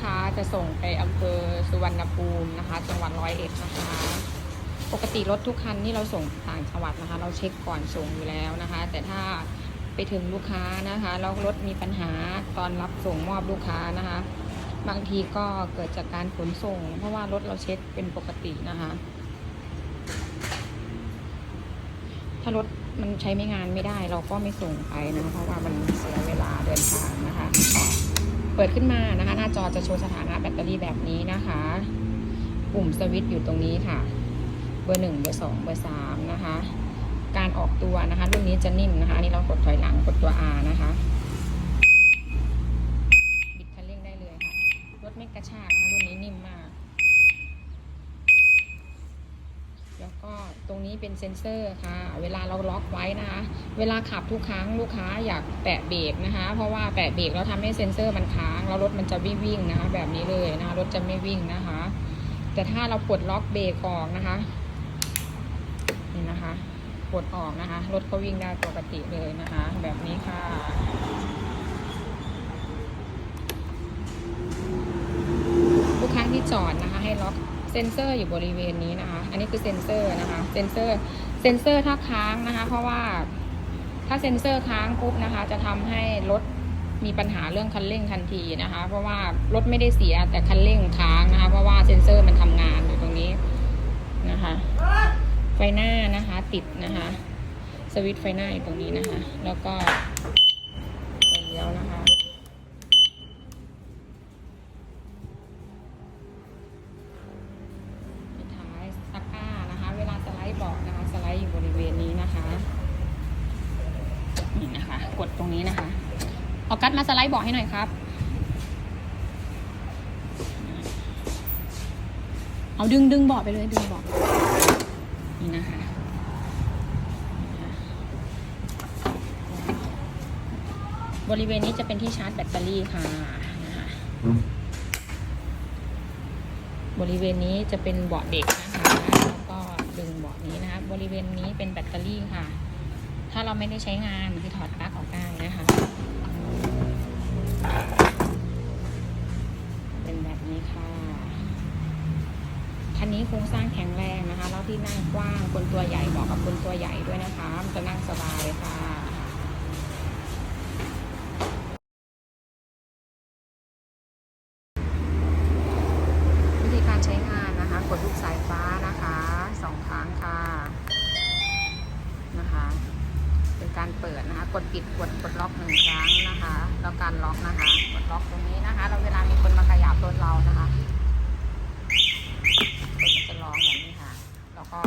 นะคะ จะส่งไปอำเภอสุวรรณภูมินะคะ จังหวัดร้อยเอ็ดนะคะ ปกติรถทุกคันที่เราส่งต่างจังหวัดนะคะ เราเช็คก่อนส่งอยู่แล้วนะคะ แต่ถ้าไปถึงลูกค้านะคะแล้วรถมีปัญหาตอนรับส่งมอบลูกค้านะคะ บางทีก็เกิดจากการขนส่ง เพราะว่ารถเราเช็คเป็นปกตินะคะ ถ้ารถมันใช้ไม่งานไม่ได้เราก็ไม่ส่งไปนะะเพราะว่ามันเสียเวลาเดินทางนะคะ ปิดขึ้นมานะคะ หน้าจอจะโชว์สถานะแบตเตอรี่แบบนี้นะคะ ปุ่มสวิตช์อยู่ตรงนี้ค่ะ เบอร์หนึ่งเบอร์สองเบอร์สามนะคะ การออกตัวนะคะรุ่นนี้จะนิ่มนะคะนี่เรากดถอยหลังกดตัว R นะคะบิดคันเร่งได้เลยค่ะ รถไม่กระชากนะคะรุ่นนี้นิ่มมาก แล้ว ก็ตรงนี้เป็นเซ็นเซอร์ค่ะ เวลาเราล็อกไว้นะคะ เวลาขับทุกครั้งลูกค้าอยากแตะเบรกนะคะ เพราะว่าแตะเบรกแล้วทำให้เซ็นเซอร์มันค้างแล้วรถมันจะไม่วิ่งนะคะ แบบนี้เลยนะคะรถจะไม่วิ่งนะคะ แต่ถ้าเราปลดล็อกเบรกออกนะคะนี่นะคะปลดออกนะคะรถก็วิ่งได้ปกติเลยนะคะ แบบนี้ค่ะทุกครั้งที่จอดนะคะ ให้ล็อก เซนเซอร์อยู่บริเวณนี้นะคะ อันนี้คือเซนเซอร์นะคะ เซนเซอร์ เซนเซอร์ถ้าค้างนะคะ เพราะว่าถ้าเซนเซอร์ค้างปุ๊บนะคะ จะทำให้รถมีปัญหาเรื่องคันเร่งทันทีนะคะ เพราะว่ารถไม่ได้เสียแต่คันเร่งค้างนะคะ เพราะว่าเซนเซอร์มันทำงานอยู่ตรงนี้นะคะ ไฟหน้านะคะติดนะคะ สวิตช์ไฟหน้าอยู่ตรงนี้นะคะ แล้วก็ รงนี้นะคะออกัสมาสไลด์บอกให้หน่อยครับ เอาดึงดึงเบาะไปเลยดึงเบาะนี่นะคะบริเวณนี้จะเป็นที่ชาร์จแบตเตอรี่ค่ะนะคะบริเวณนี้จะเป็นเบาะเด็กนะคะแล้วก็ดึงเบาะนี้นะคะบริเวณนี้เป็นแบตเตอรี่ค่ะาเราไม่ได้ใช้งานคือถอดปลั๊กออกได้นะคะ เป็นแบบนี้ค่ะ คันนี้โครงสร้างแข็งแรงนะคะ แล้วที่นั่งกว้าง คนตัวใหญ่เหมาะกับคนตัวใหญ่ด้วยนะคะมันจะนั่งสบายค่ะวิธีการใช้งานนะคะ กดลูกสายฟ้า การเปิดนะคะ กดปิดกดกดล็อกหนึ่งครั้งนะคะ แล้วการล็อกนะคะ กดล็อกตรงนี้นะคะ เราเวลามีคนมาขยับรถเรานะคะรถจะล็อกแบบนี้ค่ะ แล้วก็